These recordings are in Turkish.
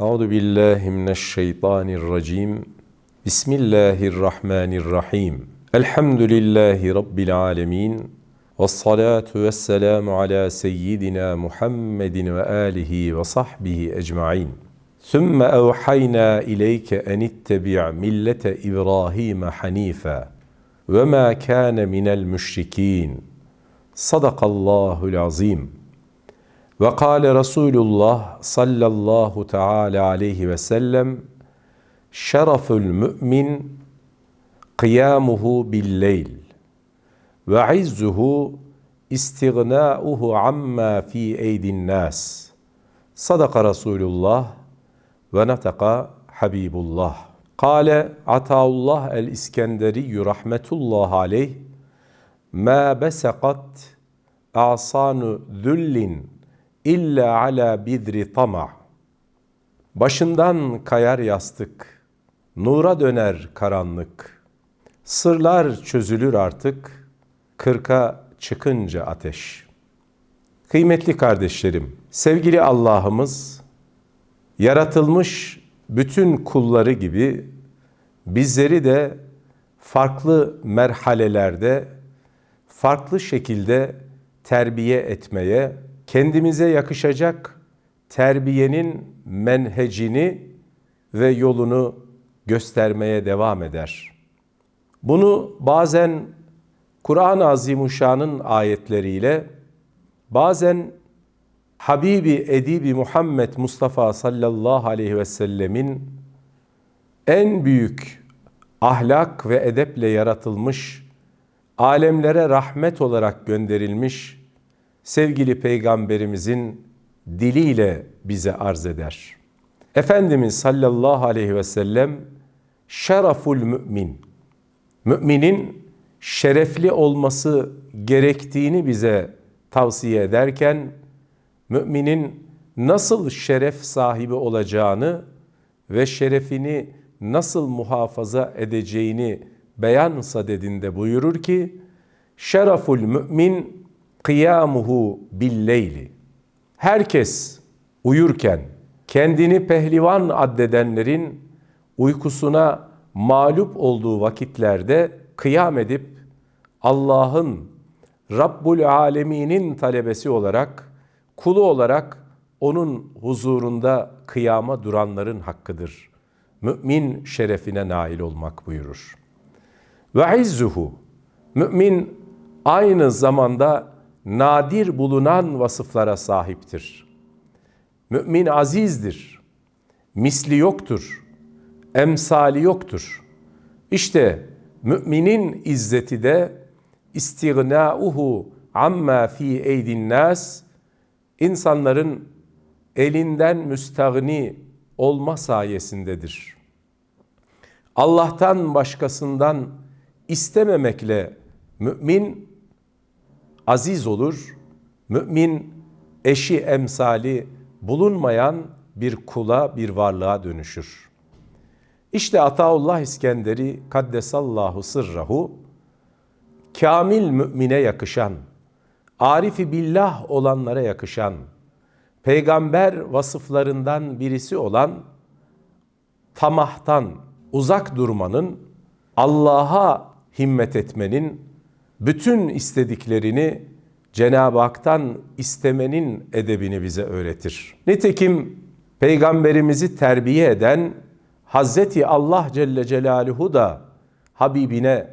Euzu billahi mineşşeytanirracim. Bismillahirrahmanirrahim. Elhamdülillahi rabbil alamin. Ves salatu vesselamu ala seyyidina Muhammedin ve alihi ve sahbihi ecmaîn. Sümme evhayna ileyke en ittebi' millete İbrahim hanife ve ma kana minel müşrikîn. Sadakallahul azim. Ve kâle Resulullah sallallahu teala aleyhi ve sellem şerefül mümin kıyamuhu billeyl ve izzuhu istighnâuhu amma fi eydin nas. Sadaka Resulullah ve nataka Habibullah. Kale Ataullah el-İskenderi rahmetullah aleyh ma besakat asanu züllin illa ala bidri tama. Başından kayar yastık, nura döner karanlık. Sırlar çözülür artık, kırka çıkınca ateş. Kıymetli kardeşlerim, sevgili Allah'ımız, yaratılmış bütün kulları gibi bizleri de farklı merhalelerde, farklı şekilde terbiye etmeye, kendimize yakışacak terbiyenin menhecini ve yolunu göstermeye devam eder. Bunu bazen Kur'an-ı Azimuşşan'ın ayetleriyle, bazen Habibi Edibi Muhammed Mustafa sallallahu aleyhi ve sellemin en büyük ahlak ve edeple yaratılmış, alemlere rahmet olarak gönderilmiş sevgili peygamberimizin diliyle bize arz eder. Efendimiz sallallahu aleyhi ve sellem şeraful mümin. Müminin şerefli olması gerektiğini bize tavsiye ederken müminin nasıl şeref sahibi olacağını ve şerefini nasıl muhafaza edeceğini beyan sadedinde buyurur ki şeraful mümin kıyamuhu billeyli. Herkes uyurken kendini pehlivan addedenlerin uykusuna mağlup olduğu vakitlerde kıyam edip Allah'ın Rabbul Alemin'in talebesi olarak, kulu olarak onun huzurunda kıyama duranların hakkıdır. Mümin şerefine nail olmak buyurur. Ve izzuhu, mümin aynı zamanda nadir bulunan vasıflara sahiptir. Mümin azizdir. Misli yoktur. Emsali yoktur. İşte müminin izzeti de istighnauhu amma fi eydin nas insanların elinden müstagni olma sayesindedir. Allah'tan başkasından istememekle mümin aziz olur. Mümin eşi emsali bulunmayan bir kula, bir varlığa dönüşür. İşte Ataullah İskenderi kaddesallahu sırrahu kamil mümine yakışan, arifi billah olanlara yakışan, peygamber vasıflarından birisi olan tamahtan uzak durmanın, Allah'a himmet etmenin, bütün istediklerini Cenab-ı Hak'tan istemenin edebini bize öğretir. Nitekim peygamberimizi terbiye eden Hazreti Allah Celle Celaluhu da Habibine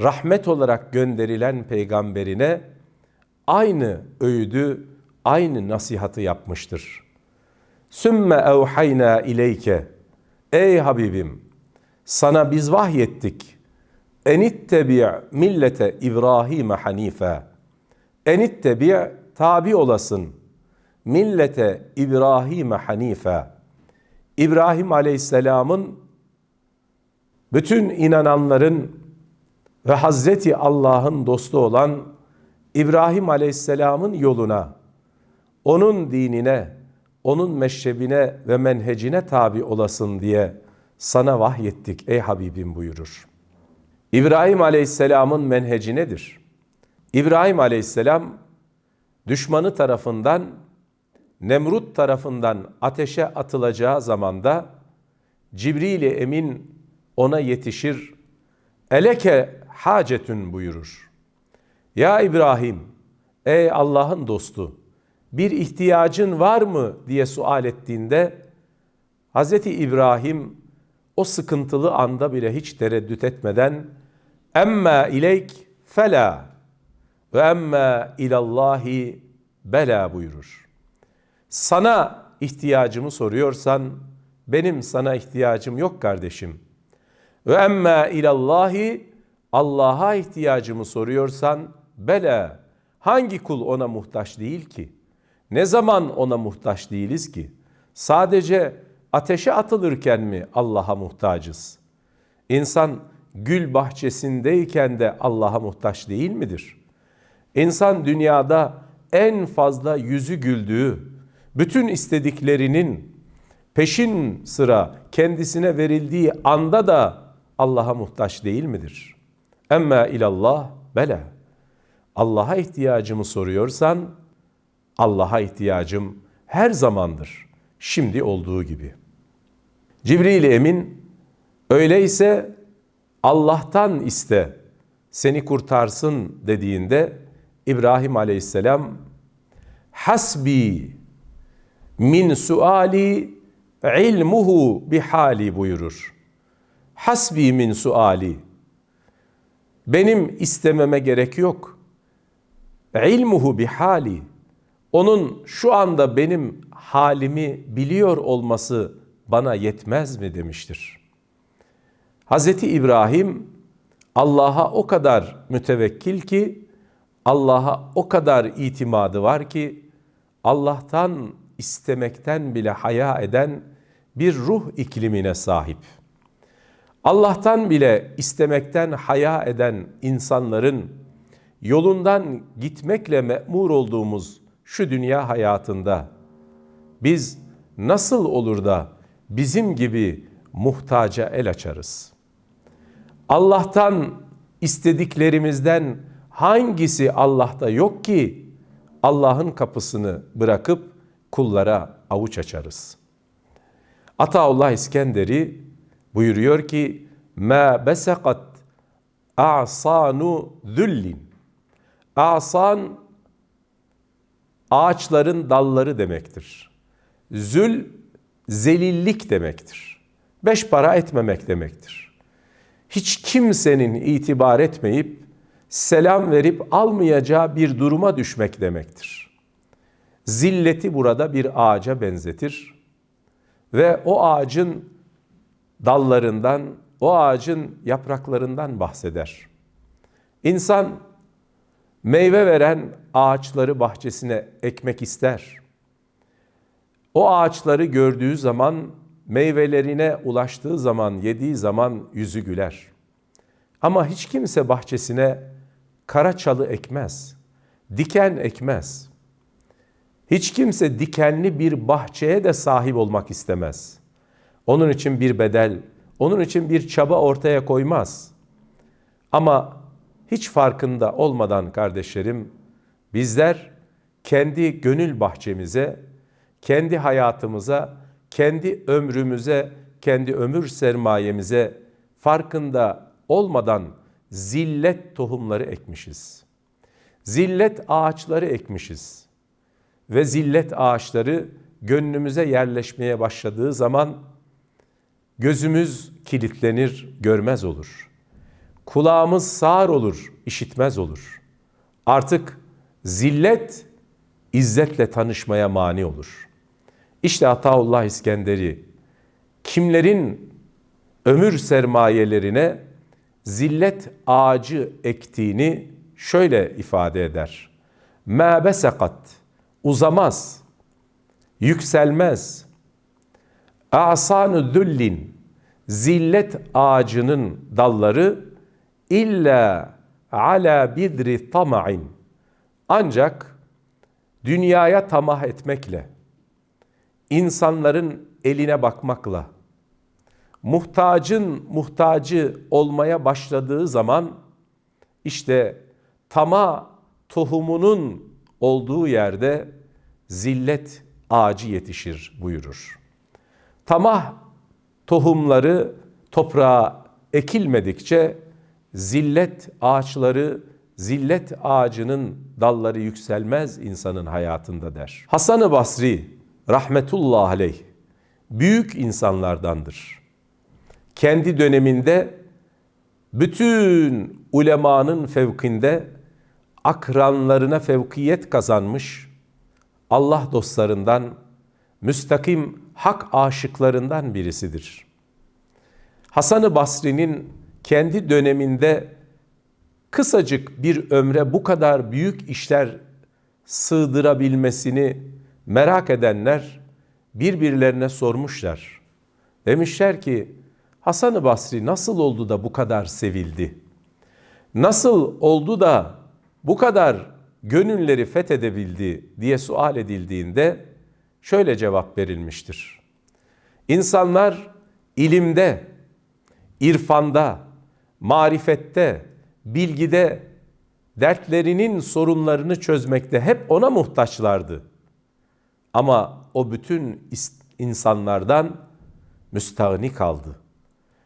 rahmet olarak gönderilen peygamberine aynı öğüdü, aynı nasihatı yapmıştır. Sümme evhayna ileyke Ey Habibim sana biz vahyettik enittebi' millete İbrahim hanife. Enittebi' tabi olasın. Millete İbrahim hanife. İbrahim Aleyhisselam'ın bütün inananların ve Hazreti Allah'ın dostu olan İbrahim Aleyhisselam'ın yoluna, onun dinine, onun meşrebine ve menhecine tabi olasın diye sana vahyettik ey Habibim buyurur. İbrahim Aleyhisselam'ın menheci nedir? İbrahim Aleyhisselam düşmanı tarafından Nemrut tarafından ateşe atılacağı zamanda Cibril-i Emin ona yetişir. Eleke hacetün buyurur. Ya İbrahim, ey Allah'ın dostu, bir ihtiyacın var mı diye sual ettiğinde Hz. İbrahim o sıkıntılı anda bile hiç tereddüt etmeden emma ileyk fela ve emma ilallahi bela buyurur. Sana ihtiyacımı soruyorsan benim sana ihtiyacım yok kardeşim. Ve emma ilallahi Allah'a ihtiyacımı soruyorsan bela hangi kul ona muhtaç değil ki? Ne zaman ona muhtaç değiliz ki? Sadece ateşe atılırken mi Allah'a muhtacız? İnsan gül bahçesindeyken de Allah'a muhtaç değil midir? İnsan dünyada en fazla yüzü güldüğü, bütün istediklerinin peşin sıra kendisine verildiği anda da Allah'a muhtaç değil midir? Emma ilallah bela. Allah'a ihtiyacımı soruyorsan Allah'a ihtiyacım her zamandır. Şimdi olduğu gibi. Cibril Emin öyleyse Allah'tan iste seni kurtarsın dediğinde İbrahim Aleyhisselam hasbi min suali ilmuhu bihali buyurur. Hasbi min suali. Benim istememe gerek yok. İlmuhu bihali. Onun şu anda benim halimi biliyor olması bana yetmez mi demiştir. Hz. İbrahim Allah'a o kadar mütevekkil ki, Allah'a o kadar itimadı var ki, Allah'tan istemekten bile haya eden bir ruh iklimine sahip. Allah'tan bile istemekten haya eden insanların yolundan gitmekle memur olduğumuz şu dünya hayatında biz nasıl olur da bizim gibi muhtaca el açarız? Allah'tan istediklerimizden hangisi Allah'ta yok ki Allah'ın kapısını bırakıp kullara avuç açarız? Ataullah İskenderi buyuruyor ki ma besakat a'sanu züllin Asan ağaçların dalları demektir. Zül zelillik demektir. Beş para etmemek demektir. Hiç kimsenin itibar etmeyip selam verip almayacağı bir duruma düşmek demektir. Zilleti burada bir ağaca benzetir ve o ağacın dallarından, o ağacın yapraklarından bahseder. İnsan meyve veren ağaçları bahçesine ekmek ister. O ağaçları gördüğü zaman, meyvelerine ulaştığı zaman, yediği zaman yüzü güler. Ama hiç kimse bahçesine kara çalı ekmez, diken ekmez. Hiç kimse dikenli bir bahçeye de sahip olmak istemez. Onun için bir bedel, onun için bir çaba ortaya koymaz. Ama hiç farkında olmadan kardeşlerim bizler kendi gönül bahçemize, kendi hayatımıza, kendi ömrümüze, kendi ömür sermayemize farkında olmadan zillet tohumları ekmişiz. Zillet ağaçları ekmişiz. Ve zillet ağaçları gönlümüze yerleşmeye başladığı zaman gözümüz kilitlenir, görmez olur. Kulağımız sağır olur, işitmez olur. Artık zillet izzetle tanışmaya mani olur. İşte Ataullah İskenderi kimlerin ömür sermayelerine zillet ağacı ektiğini şöyle ifade eder. Ma besakat uzamaz, yükselmez. Asanu düllin zillet ağacının dalları illa ala bidri tama'in ancak dünyaya tamah etmekle insanların eline bakmakla muhtacın muhtacı olmaya başladığı zaman işte tama tohumunun olduğu yerde zillet ağacı yetişir buyurur. Tamah tohumları toprağa ekilmedikçe zillet ağaçları, zillet ağacının dalları yükselmez insanın hayatında der. Hasan-ı Basri rahmetullah aleyh büyük insanlardandır. Kendi döneminde bütün ulemanın fevkinde akranlarına fevkiyet kazanmış Allah dostlarından, müstakim hak aşıklarından birisidir. Hasan-ı Basri'nin kendi döneminde kısacık bir ömre bu kadar büyük işler sığdırabilmesini merak edenler birbirlerine sormuşlar. Demişler ki Hasan-ı Basri nasıl oldu da bu kadar sevildi? Nasıl oldu da bu kadar gönülleri fethedebildi diye sual edildiğinde şöyle cevap verilmiştir. İnsanlar ilimde, irfanda, marifette, bilgide, dertlerinin sorunlarını çözmekte hep ona muhtaçlardı. Ama o bütün insanlardan müstahni kaldı.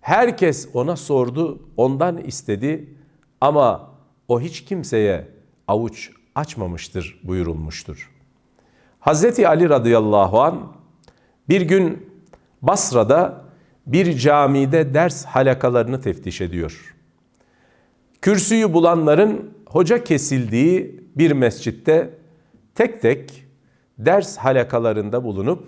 Herkes ona sordu, ondan istedi ama o hiç kimseye avuç açmamıştır buyurulmuştur. Hazreti Ali radıyallahu an bir gün Basra'da bir camide ders halakalarını teftiş ediyor. Kürsüyü bulanların hoca kesildiği bir mescitte tek tek ders halakalarında bulunup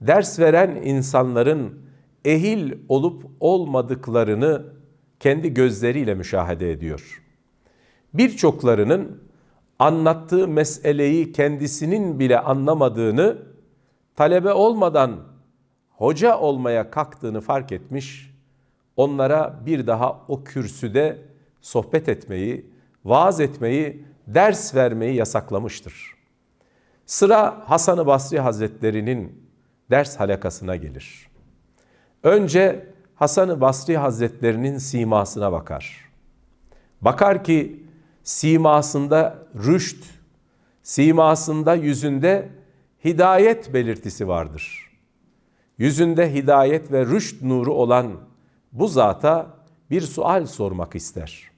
ders veren insanların ehil olup olmadıklarını kendi gözleriyle müşahede ediyor. Birçoklarının anlattığı meseleyi kendisinin bile anlamadığını, talebe olmadan hoca olmaya kalktığını fark etmiş, onlara bir daha o kürsüde sohbet etmeyi, vaaz etmeyi, ders vermeyi yasaklamıştır. Sıra Hasan-ı Basri Hazretleri'nin ders halakasına gelir. Önce Hasan-ı Basri Hazretlerinin simasına bakar. Bakar ki simasında rüşt, simasında yüzünde hidayet belirtisi vardır. Yüzünde hidayet ve rüşt nuru olan bu zata bir sual sormak ister.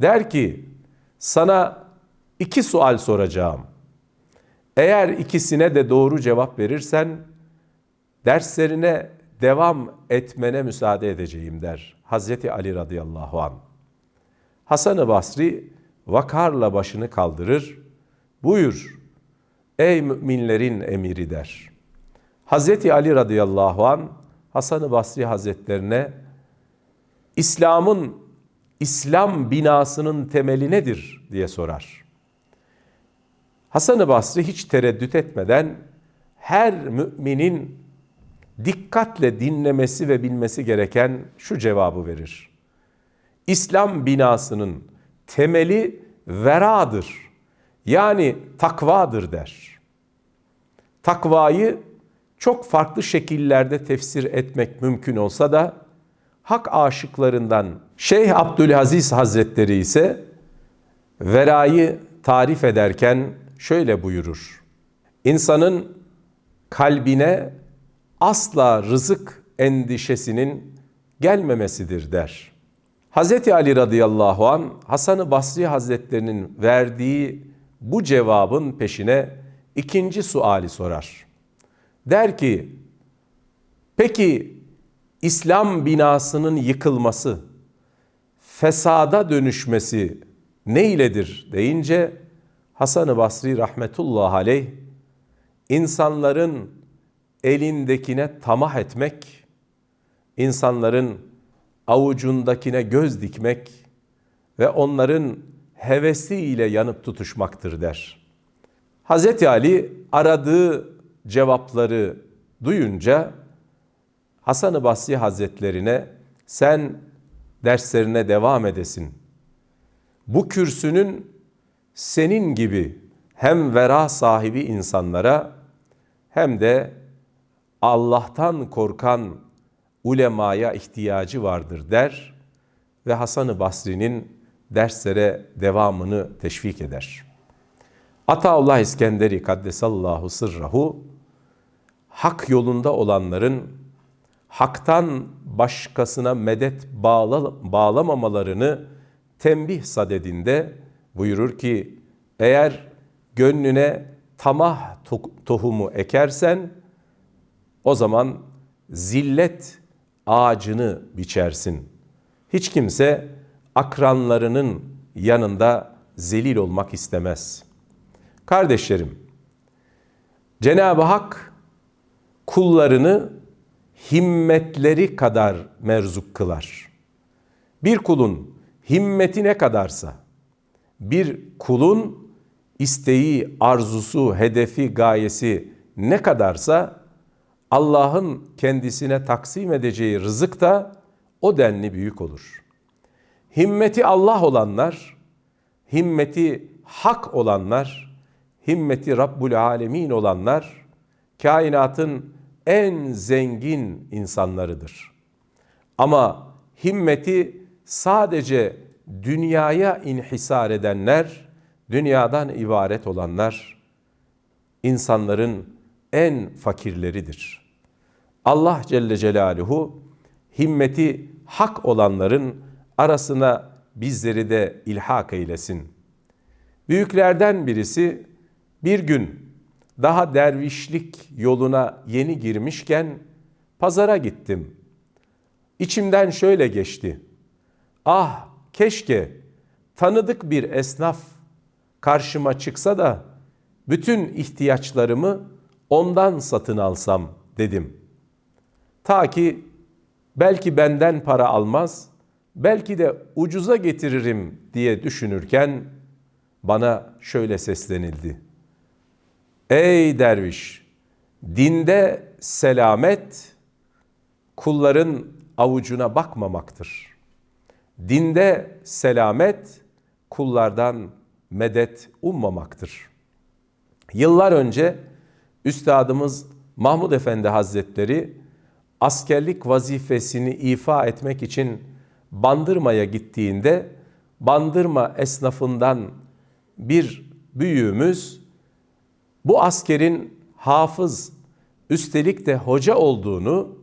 Der ki, sana iki sual soracağım. Eğer ikisine de doğru cevap verirsen, derslerine devam etmene müsaade edeceğim der Hazreti Ali radıyallahu an. Hasan-ı Basri vakarla başını kaldırır. Buyur ey müminlerin emiri der. Hazreti Ali radıyallahu an Hasan-ı Basri Hazretlerine İslam'ın İslam binasının temeli nedir diye sorar. Hasan-ı Basri hiç tereddüt etmeden her müminin dikkatle dinlemesi ve bilmesi gereken şu cevabı verir. İslam binasının temeli veradır. Yani takvadır der. Takvayı çok farklı şekillerde tefsir etmek mümkün olsa da hak aşıklarından Şeyh Abdülaziz Hazretleri ise verayı tarif ederken şöyle buyurur. İnsanın kalbine asla rızık endişesinin gelmemesidir der. Hz. Ali radıyallahu an Hasan-ı Basri Hazretlerinin verdiği bu cevabın peşine ikinci suali sorar. Der ki, peki İslam binasının yıkılması, fesada dönüşmesi ne iledir deyince Hasan-ı Basri rahmetullah aleyh insanların elindekine tamah etmek, insanların avucundakine göz dikmek ve onların hevesiyle yanıp tutuşmaktır der. Hz. Ali aradığı cevapları duyunca Hasan-ı Basri Hazretlerine sen derslerine devam edesin. Bu kürsünün senin gibi hem vera sahibi insanlara hem de Allah'tan korkan ulemaya ihtiyacı vardır der ve Hasan-ı Basri'nin derslere devamını teşvik eder. Ataullah İskenderi Kaddesallahu sırrahu hak yolunda olanların haktan başkasına medet bağla, bağlamamalarını tembih sadedinde buyurur ki eğer gönlüne tamah tohumu ekersen o zaman zillet ağacını biçersin. Hiç kimse akranlarının yanında zelil olmak istemez. Kardeşlerim, Cenab-ı Hak kullarını himmetleri kadar merzuk kılar. Bir kulun himmeti ne kadarsa, bir kulun isteği, arzusu, hedefi, gayesi ne kadarsa Allah'ın kendisine taksim edeceği rızık da o denli büyük olur. Himmeti Allah olanlar, himmeti hak olanlar, himmeti Rabbul Alemin olanlar, kainatın en zengin insanlarıdır. Ama himmeti sadece dünyaya inhisar edenler, dünyadan ibaret olanlar, insanların en fakirleridir. Allah Celle Celaluhu himmeti hak olanların arasına bizleri de ilhak eylesin. Büyüklerden birisi bir gün daha dervişlik yoluna yeni girmişken pazara gittim. İçimden şöyle geçti. Ah keşke tanıdık bir esnaf karşıma çıksa da bütün ihtiyaçlarımı ondan satın alsam dedim. Ta ki belki benden para almaz, belki de ucuza getiririm diye düşünürken bana şöyle seslenildi. Ey derviş, dinde selamet kulların avucuna bakmamaktır. Dinde selamet kullardan medet ummamaktır. Yıllar önce Üstadımız Mahmud Efendi Hazretleri askerlik vazifesini ifa etmek için Bandırma'ya gittiğinde Bandırma esnafından bir büyüğümüz bu askerin hafız üstelik de hoca olduğunu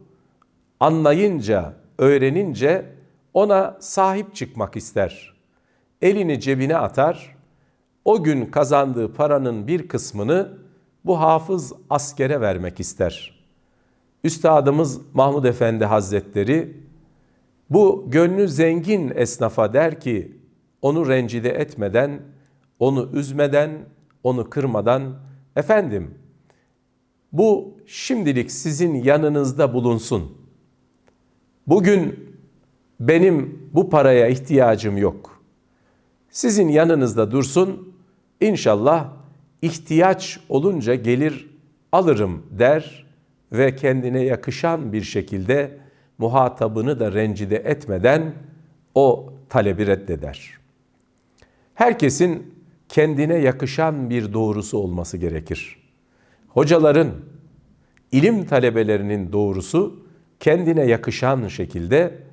anlayınca, öğrenince ona sahip çıkmak ister. Elini cebine atar, o gün kazandığı paranın bir kısmını bu hafız askere vermek ister. Üstadımız Mahmud Efendi Hazretleri bu gönlü zengin esnafa der ki onu rencide etmeden, onu üzmeden, onu kırmadan efendim bu şimdilik sizin yanınızda bulunsun. Bugün benim bu paraya ihtiyacım yok. Sizin yanınızda dursun. İnşallah ihtiyaç olunca gelir alırım der ve kendine yakışan bir şekilde muhatabını da rencide etmeden o talebi reddeder. Herkesin kendine yakışan bir doğrusu olması gerekir. Hocaların, ilim talebelerinin doğrusu kendine yakışan şekilde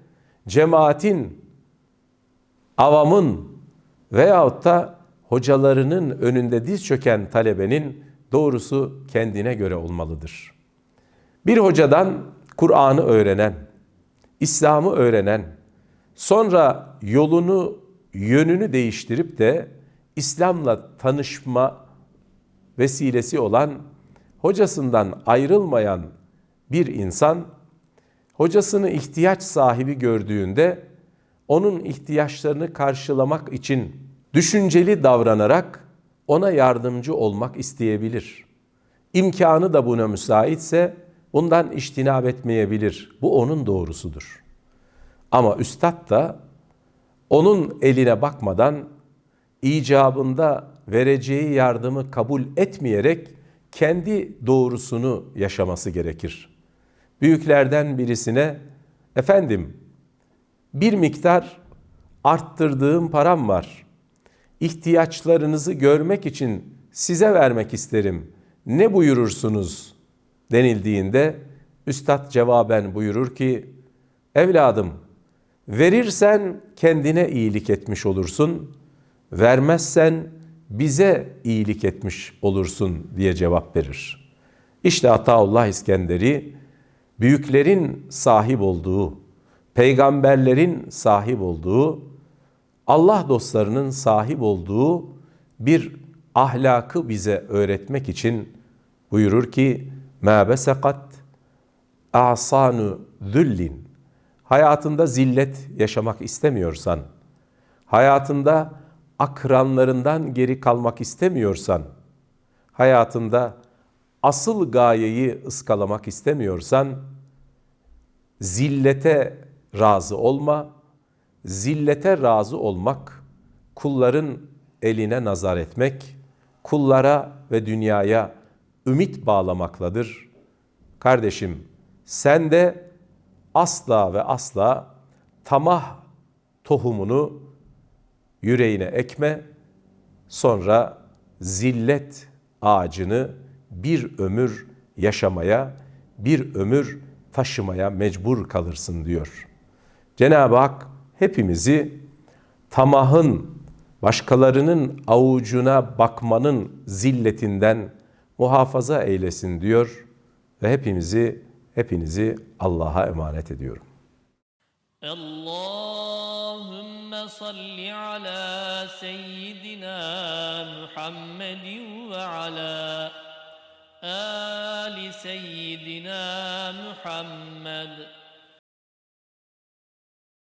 cemaatin, avamın veyahut da hocalarının önünde diz çöken talebenin doğrusu kendine göre olmalıdır. Bir hocadan Kur'an'ı öğrenen, İslam'ı öğrenen, sonra yolunu, yönünü değiştirip de İslam'la tanışma vesilesi olan hocasından ayrılmayan bir insan hocasını ihtiyaç sahibi gördüğünde onun ihtiyaçlarını karşılamak için düşünceli davranarak ona yardımcı olmak isteyebilir. İmkanı da buna müsaitse bundan iştinab etmeyebilir. Bu onun doğrusudur. Ama üstad da onun eline bakmadan icabında vereceği yardımı kabul etmeyerek kendi doğrusunu yaşaması gerekir. Büyüklerden birisine efendim bir miktar arttırdığım param var ihtiyaçlarınızı görmek için size vermek isterim. Ne buyurursunuz denildiğinde üstad cevaben buyurur ki evladım verirsen kendine iyilik etmiş olursun. Vermezsen bize iyilik etmiş olursun diye cevap verir. İşte Ataullah İskenderi büyüklerin sahip olduğu, peygamberlerin sahip olduğu, Allah dostlarının sahip olduğu bir ahlakı bize öğretmek için buyurur ki مَا بَسَقَتْ asanu züllin. Hayatında zillet yaşamak istemiyorsan, hayatında akranlarından geri kalmak istemiyorsan, hayatında asıl gayeyi ıskalamak istemiyorsan, zillete razı olma. Zillete razı olmak, kulların eline nazar etmek, kullara ve dünyaya ümit bağlamakladır. Kardeşim, sen de asla ve asla tamah tohumunu yüreğine ekme, sonra zillet ağacını bir ömür yaşamaya, bir ömür taşımaya mecbur kalırsın diyor. Cenab-ı Hak hepimizi tamahın, başkalarının avucuna bakmanın zilletinden muhafaza eylesin diyor ve hepimizi hepinizi Allah'a emanet ediyorum. Allahümme salli ala seyyidina Muhammedin ve ala آل سيدنا محمد.